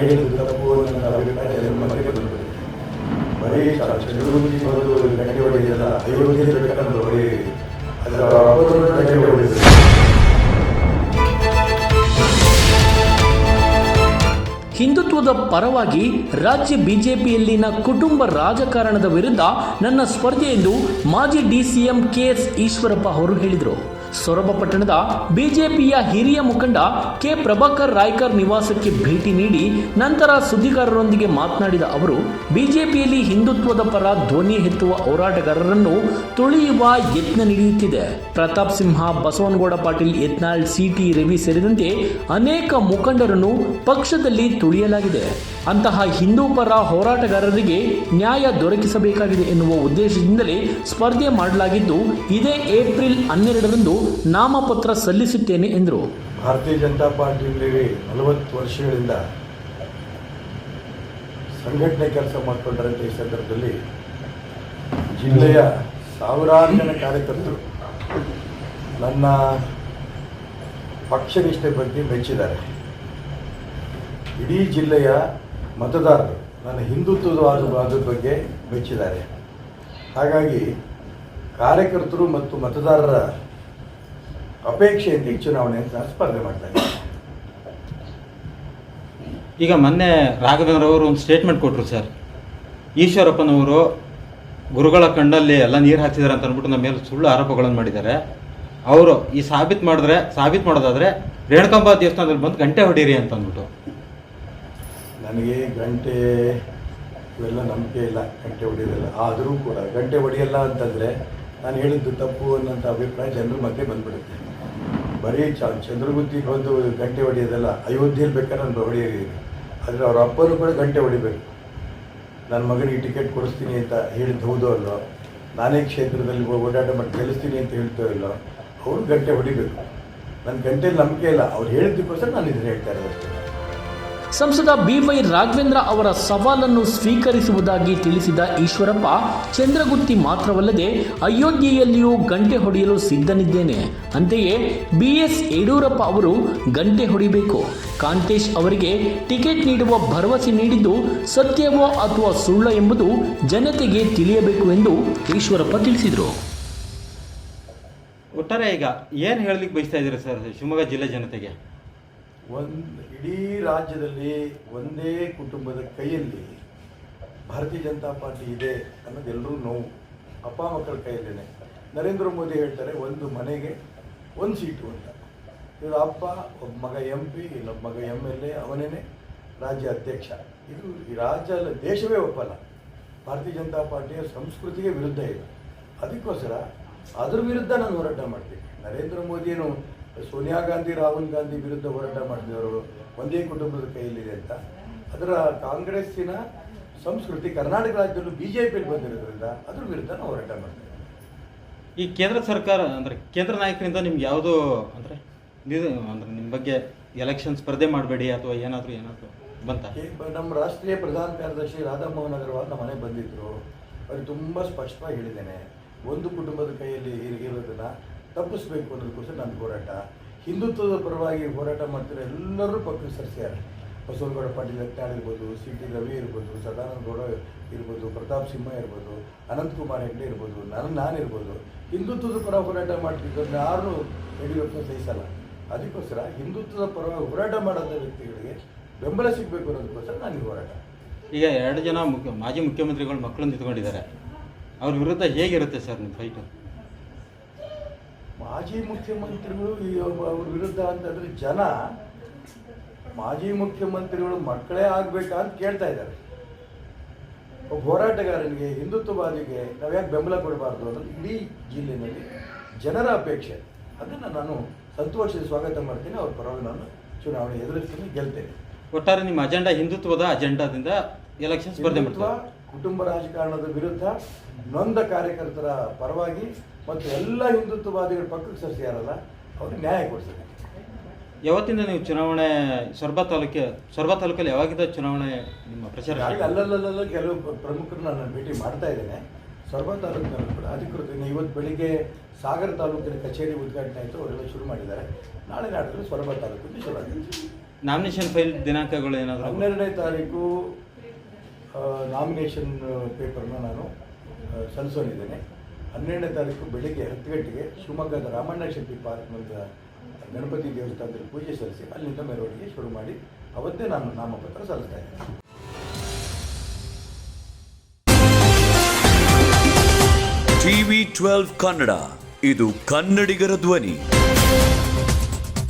ಹೇಳಿದ್ದು ತಪ್ಪು ನನ್ನ ಅಭಿಪ್ರಾಯ ಎಲ್ಲರ ಮಧ್ಯೆ ಬಂದಿದೆ ಬರೀ ಚಂದ್ರಗುಂಜಿ ಬಂದು ಗಂಟೆ ಹೊಡೆಯಲ್ಲ ಅಯೋಧ್ಯೆ ಬೇಕಂದ್ರೆ ಬರೀ ಅದರ ಅಪ್ಪದೊಂದು ಗಂಟೆ ಹೊಡೆದಿದೆ ಹಿಂದುತ್ವದ ಪರವಾಗಿ ರಾಜ್ಯ ಬಿಜೆಪಿಯಲ್ಲಿನ ಕುಟುಂಬ ರಾಜಕಾರಣದ ವಿರುದ್ಧ ನನ್ನ ಸ್ಪರ್ಧೆ ಎಂದು ಮಾಜಿ ಡಿಸಿಎಂ ಕೆಎಸ್ ಈಶ್ವರಪ್ಪ ಅವರು ಹೇಳಿದರು. ಸೊರಬ ಪಟ್ಟಣದ ಬಿಜೆಪಿಯ ಹಿರಿಯ ಮುಖಂಡ ಕೆ ಪ್ರಭಾಕರ್ ರಾಯ್ಕರ್ ನಿವಾಸಕ್ಕೆ ಭೇಟಿ ನೀಡಿ ನಂತರ ಸುದ್ದಿಗಾರರೊಂದಿಗೆ ಮಾತನಾಡಿದ ಅವರು, ಬಿಜೆಪಿಯಲ್ಲಿ ಹಿಂದುತ್ವದ ಪರ ಧ್ವನಿ ಎತ್ತುವ ಹೋರಾಟಗಾರರನ್ನು ತುಳಿಯುವ ಯತ್ನ ನಡೆಯುತ್ತಿದೆ. ಪ್ರತಾಪ್ ಸಿಂಹ, ಬಸವನಗೌಡ ಪಾಟೀಲ್, ಯತ್ನಾಳ್, ಸಿಟಿ ರವಿ ಸೇರಿದಂತೆ ಅನೇಕ ಮುಖಂಡರನ್ನು ಪಕ್ಷದಲ್ಲಿ ತುಳಿಯಲಾಗಿದೆ. ಅಂತಹ ಹಿಂದೂ ಪರ ಹೋರಾಟಗಾರರಿಗೆ ನ್ಯಾಯ ದೊರಕಿಸಬೇಕಾಗಿದೆ ಎನ್ನುವ ಉದ್ದೇಶದಿಂದಲೇ ಸ್ಪರ್ಧೆ ಮಾಡಲಾಗಿದ್ದು, ಇದೇ ಏಪ್ರಿಲ್ ಹನ್ನೆರಡರಂದು ನಾಮಪತ್ರ ಸಲ್ಲಿಸುತ್ತೇನೆ ಎಂದರು. ಭಾರತೀಯ ಜನತಾ ಪಾರ್ಟಿಯಲ್ಲಿ ನಲವತ್ತು ವರ್ಷಗಳಿಂದ ಸಂಘಟನೆ ಕೆಲಸ ಮಾಡಿಕೊಂಡರಂತೆ ಈ ಸಂದರ್ಭದಲ್ಲಿ ಜಿಲ್ಲೆಯ ಸಾವಿರಾರು ಜನ ಕಾರ್ಯಕರ್ತರು ನನ್ನ ಪಕ್ಷನಿಷ್ಠೆ ಬಗ್ಗೆ ಮೆಚ್ಚಿದ್ದಾರೆ. ಇಡೀ ಜಿಲ್ಲೆಯ ಮತದಾರರು ನನ್ನ ಹಿಂದುತ್ವದ ಬಗ್ಗೆ ಮೆಚ್ಚಿದ್ದಾರೆ. ಹಾಗಾಗಿ ಕಾರ್ಯಕರ್ತರು ಮತ್ತು ಮತದಾರರ ಅಪೇಕ್ಷೆಯಿಂದ ಈ ಚುನಾವಣೆ ನಾನು ಸ್ಪರ್ಧೆ ಮಾಡ್ತಾ ಇದ್ದೀನಿ ಈಗ ಮೊನ್ನೆ ರಾಘವೇಂದ್ರ ಅವರು ಒಂದು ಸ್ಟೇಟ್ಮೆಂಟ್ ಕೊಟ್ಟರು ಸರ್. ಈಶ್ವರಪ್ಪನವರು ಗುರುಗಳ ಕಣ್ಣಲ್ಲಿ ಎಲ್ಲ ನೀರು ಹಾಕಿದ್ದಾರೆ ಅಂತ ಅಂದ್ಬಿಟ್ಟು ನಮ್ಮ ಮೇಲೆ ಸುಳ್ಳು ಆರೋಪಗಳನ್ನು ಮಾಡಿದ್ದಾರೆ. ಅವರು ಈ ಸಾಬೀತು ಮಾಡಿದ್ರೆ ಸಾಬೀತು ಮಾಡೋದಾದ್ರೆ ರೇಣುಕಂಬ ದೇವಸ್ಥಾನದಲ್ಲಿ ಬಂದು ಗಂಟೆ ಹೊಡೀರಿ ಅಂತ ಅಂದ್ಬಿಟ್ಟು. ನನಗೆ ಗಂಟೆ ಇವೆಲ್ಲ ನಂಬಿಕೆ ಇಲ್ಲ ಗಂಟೆ ಹೊಡೆಯೋದಿಲ್ಲ. ಆದರೂ ಕೂಡ ಗಂಟೆ ಹೊಡೆಯಲ್ಲ ಅಂತಂದರೆ ನಾನು ಹೇಳಿದ್ದು ತಪ್ಪು ಅನ್ನೋಂಥ ಅಭಿಪ್ರಾಯ ಜನರ ಮಧ್ಯೆ ಬಂದ್ಬಿಡುತ್ತೆ. ಬರೀ ಚ ಚಂದ್ರಗುತ್ತಿಗೆ ಬಂದು ಗಂಟೆ ಹೊಡೆಯೋದಲ್ಲ, ಅಯೋಧ್ಯೆಯಲ್ಲಿ ಬೇಕಾದ್ರೆ ನಾನು ಹೊಡೆಯೋದಿಲ್ಲ ಆದರೆ ಅವ್ರ ಅಪ್ಪನೂ ಕೂಡ ಗಂಟೆ ಹೊಡಿಬೇಕು. ನನ್ನ ಮಗನಿಗೆ ಟಿಕೆಟ್ ಕೊಡಿಸ್ತೀನಿ ಅಂತ ಹೇಳಿದ್ದು ಹೌದೋ ಅಲ್ಲೋ? ನಾನೇ ಕ್ಷೇತ್ರದಲ್ಲಿ ಓಡಾಟ ಮಾಡಿ ಗೆಲ್ಲಿಸ್ತೀನಿ ಅಂತ ಹೇಳ್ತೋ ಇಲ್ಲೋ? ಅವರು ಗಂಟೆ ಹೊಡಿಬೇಕು. ನನ್ನ ಗಂಟೆಯಲ್ಲಿ ನಂಬಿಕೆ ಇಲ್ಲ. ಅವ್ರು ಹೇಳಿದ್ದಕ್ಕೋಸ್ಕರ ನಾನು ಇದನ್ನು ಹೇಳ್ತಾ ಇರೋದು ಸಂಸದ ಬಿವೈ ರಾಘವೇಂದ್ರ ಅವರ ಸವಾಲನ್ನು ಸ್ವೀಕರಿಸುವುದಾಗಿ ತಿಳಿಸಿದ ಈಶ್ವರಪ್ಪ, ಚಂದ್ರಗುತ್ತಿ ಮಾತ್ರವಲ್ಲದೆ ಅಯೋಧ್ಯೆಯಲ್ಲಿಯೂ ಗಂಟೆ ಹೊಡೆಯಲು ಸಿದ್ಧನಿದ್ದೇನೆ. ಅಂತೆಯೇ ಬಿಎಸ್ ಯಡಿಯೂರಪ್ಪ ಅವರು ಗಂಟೆ ಹೊಡಿಬೇಕು. ಕಾಂತೇಶ್ ಅವರಿಗೆ ಟಿಕೆಟ್ ನೀಡುವ ಭರವಸೆ ನೀಡಿದ್ದು ಸತ್ಯವೋ ಅಥವಾ ಸುಳ್ಳ ಎಂಬುದು ಜನತೆಗೆ ತಿಳಿಯಬೇಕು ಎಂದು ಈಶ್ವರಪ್ಪ ತಿಳಿಸಿದರು. ಒಟ್ಟಾರೆ ಈಗ ಏನು ಹೇಳಲಿಕ್ಕೆ ಬಯಸ್ತಾ ಇದ್ದೀರಾ ಸರ್, ಶಿವಮೊಗ್ಗ ಜಿಲ್ಲೆ ಜನತೆಗೆ? ಒಂದು ಇಡೀ ರಾಜ್ಯದಲ್ಲಿ ಒಂದೇ ಕುಟುಂಬದ ಕೈಯಲ್ಲಿ ಭಾರತೀಯ ಜನತಾ ಪಾರ್ಟಿ ಇದೆ ಅನ್ನೋದೆಲ್ಲರೂ ನೋವು. ಅಪ್ಪ ಮಕ್ಕಳ ಕೈಯಲ್ಲೇ ನರೇಂದ್ರ ಮೋದಿ ಹೇಳ್ತಾರೆ, ಒಂದು ಮನೆಗೆ ಒಂದು ಸೀಟು ಅಂತ. ಇದು ಅಪ್ಪ, ಒಬ್ಬ ಮಗ ಎಂ ಪಿ ಇಲ್ಲೊಬ್ಬ ಮಗ ಎಂ ಎಲ್ ಎ ಅವನೇನೆ ರಾಜ್ಯ ಅಧ್ಯಕ್ಷ ಇದು ಈ ರಾಜ್ಯ ಅಲ್ಲ, ದೇಶವೇ ಒಪ್ಪಲ್ಲ. ಭಾರತೀಯ ಜನತಾ ಪಾರ್ಟಿಯ ಸಂಸ್ಕೃತಿಗೆ ವಿರುದ್ಧ ಇದೆ. ಅದಕ್ಕೋಸ್ಕರ ಅದ್ರ ವಿರುದ್ಧ ನಾನು ಹೋರಾಟ ಮಾಡ್ತೀನಿ. ನರೇಂದ್ರ ಮೋದಿಯನ್ನು ಸೋನಿಯಾ ಗಾಂಧಿ ರಾಹುಲ್ ಗಾಂಧಿ ವಿರುದ್ಧ ಹೋರಾಟ ಮಾಡಿದವರು ಒಂದೇ ಕುಟುಂಬದ ಕೈಯಲ್ಲಿದೆ ಅಂತ. ಅದರ ಕಾಂಗ್ರೆಸ್ಸಿನ ಸಂಸ್ಕೃತಿ ಕರ್ನಾಟಕ ರಾಜ್ಯದಲ್ಲೂ ಬಿ ಜೆ ಪಿಯಲ್ಲಿ ಬಂದಿರೋದ್ರಿಂದ ಅದ್ರ ವಿರುದ್ಧ ನಾವು ಹೋರಾಟ ಮಾಡ್ತೀವಿ ಈ ಕೇಂದ್ರ ಸರ್ಕಾರ ಅಂದರೆ ಕೇಂದ್ರ ನಾಯಕರಿಂದ ನಿಮ್ಗೆ ಯಾವುದು ಅಂದರೆ ಅಂದರೆ ನಿಮ್ಮ ಬಗ್ಗೆ ಎಲೆಕ್ಷನ್ ಸ್ಪರ್ಧೆ ಮಾಡಬೇಡಿ ಅಥವಾ ಏನಾದರೂ ಏನಾದರೂ ಬಂತ? ನಮ್ಮ ರಾಷ್ಟ್ರೀಯ ಪ್ರಧಾನ ಕಾರ್ಯದರ್ಶಿ ರಾಧಾಮೋಹನ್ ಅಗರ್ವಾಲ್ ನಮ್ಮ ಮನೆಗೆ ಬಂದಿದ್ದರು ಅವ್ರಿಗೆ ತುಂಬ ಸ್ಪಷ್ಟವಾಗಿ ಹೇಳಿದ್ದೇನೆ. ಒಂದು ಕುಟುಂಬದ ಕೈಯಲ್ಲಿ ಇರ್- ಇರೋದನ್ನ ತಪ್ಪಿಸ್ಬೇಕು ಅನ್ನೋದಕ್ಕೋಸ್ಕರ ನನ್ನ ಹೋರಾಟ. ಹಿಂದುತ್ವದ ಪರವಾಗಿ ಹೋರಾಟ ಮಾಡ್ತಿರೋ ಎಲ್ಲರೂ ಪಕ್ಕ ಸರ್ಸ್ಯಾರ. ಬಸವನಗೌಡ ಪಾಟೀಲ್ ಯತ್ನಾಳ್ ಇರ್ಬೋದು ಸಿ ಟಿ ರವಿ ಇರ್ಬೋದು ಸದಾನಂದ ಗೌಡ ಇರ್ಬೋದು, ಪ್ರತಾಪ್ ಸಿಂಹ ಇರ್ಬೋದು ಅನಂತಕುಮಾರ್ ಹೆಗ್ಡೆ ಇರ್ಬೋದು, ನಾನು ಇರ್ಬೋದು. ಹಿಂದುತ್ವದ ಪರ ಹೋರಾಟ ಮಾಡ್ತಿದ್ದಂದ್ರೆ ಯಾರೂ ಯಡಿಯೂರಪ್ಪ ಸಹಿಸಲ್ಲ. ಅದಕ್ಕೋಸ್ಕರ ಹಿಂದುತ್ವದ ಪರವಾಗಿ ಹೋರಾಟ ಮಾಡೋದ ವ್ಯಕ್ತಿಗಳಿಗೆ ಬೆಂಬಲ ಸಿಗಬೇಕು ಅನ್ನೋದಕ್ಕೋಸ್ಕರ ನಾನು ಹೋರಾಟ. ಈಗ ಎರಡು ಜನ ಮುಖ್ಯ, ಮಾಜಿ ಮುಖ್ಯಮಂತ್ರಿಗಳು ಮಕ್ಕಳನ್ನು ನಿಂತ್ಕೊಂಡಿದ್ದಾರೆ ಅವ್ರ ವಿರುದ್ಧ ಹೇಗಿರುತ್ತೆ ಸರ್ ನಿಮ್ಮ ಫೈಟು ಮಾಜಿ ಮುಖ್ಯಮಂತ್ರಿಗಳು ಈ ಒಬ್ಬ ಅವ್ರ ವಿರುದ್ಧ ಅಂತಂದ್ರೆ ಜನ ಮಾಜಿ ಮುಖ್ಯಮಂತ್ರಿಗಳು ಮಕ್ಕಳೇ ಆಗ್ಬೇಕಾ ಅಂತ ಕೇಳ್ತಾ ಇದ್ದಾರೆ. ಒಬ್ಬ ಹೋರಾಟಗಾರನಿಗೆ ಹಿಂದುತ್ವವಾದಿಗೆ ನಾವು ಯಾಕೆ ಬೆಂಬಲ ಕೊಡಬಾರ್ದು ಅನ್ನೋದು ಇಡೀ ಜಿಲ್ಲೆಯಲ್ಲಿ ಜನರ ಅಪೇಕ್ಷೆ. ಅದನ್ನು ನಾನು ಸಂತೋಷದ ಸ್ವಾಗತ ಮಾಡ್ತೀನಿ. ಅವ್ರ ಪರವಾಗಿ ನಾನು ಚುನಾವಣೆ ಎದುರಿಸ್ತೀನಿ ಗೆಲ್ತೇನೆ. ಒಟ್ಟಾರೆ ನಿಮ್ಮ ಅಜೆಂಡಾ ಹಿಂದುತ್ವದ ಅಜೆಂಡಾದಿಂದ ಎಲೆಕ್ಷನ್ ಸ್ಪರ್ಧೆ ಮಾಡ್ತಾರೆ ಕುಟುಂಬ ರಾಜಕಾರಣದ ವಿರುದ್ಧ ನೊಂದ ಕಾರ್ಯಕರ್ತರ ಪರವಾಗಿ ಮತ್ತು ಎಲ್ಲ ಹಿಂದುತ್ವವಾದಿಗಳ ಪಕ್ಕಕ್ಕೆ ಸರಿಸಿಯಾರಲ್ಲ ಅವ್ರಿಗೆ ನ್ಯಾಯ ಕೊಡಿಸಿದೆ ಯಾವತ್ತಿಂದ ನೀವು ಚುನಾವಣೆ ಸೊರಬ ತಾಲೂಕೆ ಸೊರಬ ತಾಲೂಕಲ್ಲಿ ಯಾವಾಗಿದ್ದ ಚುನಾವಣೆ ನಿಮ್ಮ ಪ್ರಚಾರ ಅಲ್ಲಲ್ಲಲ್ಲ ಕೆಲವು ಪ್ರಮುಖರನ್ನ ಪ್ರಮುಖರು ನಾನು ಭೇಟಿ ಮಾಡ್ತಾ ಇದ್ದೇನೆ ಸೊರಬ ತಾಲೂಕಿನಲ್ಲಿ ಕೂಡ ಅಧಿಕೃತ ಇವತ್ತು ಬೆಳಿಗ್ಗೆ ಸಾಗರ ತಾಲೂಕಿನ ಕಚೇರಿ ಉದ್ಘಾಟನೆ ಆಯಿತು ಅವರೆಲ್ಲ ಶುರು ಮಾಡಿದ್ದಾರೆ ನಾಳೆ ನಾಡಿದ್ರೆ ಸೊರಬ ತಾಲೂಕು ಶುರು ಆಗಿದೆ ನಾಮಿನೇಷನ್ ಫೈಲ್ ದಿನಾಂಕಗಳು ಏನಾದರೂ ಹನ್ನೆರಡನೇ ತಾರೀಕು ನಾಮಿನೇಷನ್ ಪೇಪರ್ನ ನಾನು ಸಲ್ಲಿಸೋನಿದ್ದೇನೆ ಹನ್ನೆರಡನೇ ತಾರೀಕು ಬೆಳಿಗ್ಗೆ ಹತ್ತು ಗಂಟೆಗೆ ಶಿವಮೊಗ್ಗದ ರಾಮಣ್ಣ ಶೆಟ್ಟಿ ಪಾರ್ಕ್ನಲ್ಲಿ ಗಣಪತಿ ದೇವಸ್ಥಾನದಲ್ಲಿ ಪೂಜೆ ಸಲ್ಲಿಸಿ ಅಲ್ಲಿಂದ ಮೆರವಣಿಗೆ ಶುರು ಮಾಡಿ ಅವತ್ತೇ ನಾನು ನಾಮಪತ್ರ ಸಲ್ಲಿಸ್ತಾ ಇದ್ದೇನೆ. ಟಿವಿ ಟ್ವೆಲ್ವ್ ಕನ್ನಡ, ಇದು ಕನ್ನಡಿಗರ ಧ್ವನಿ.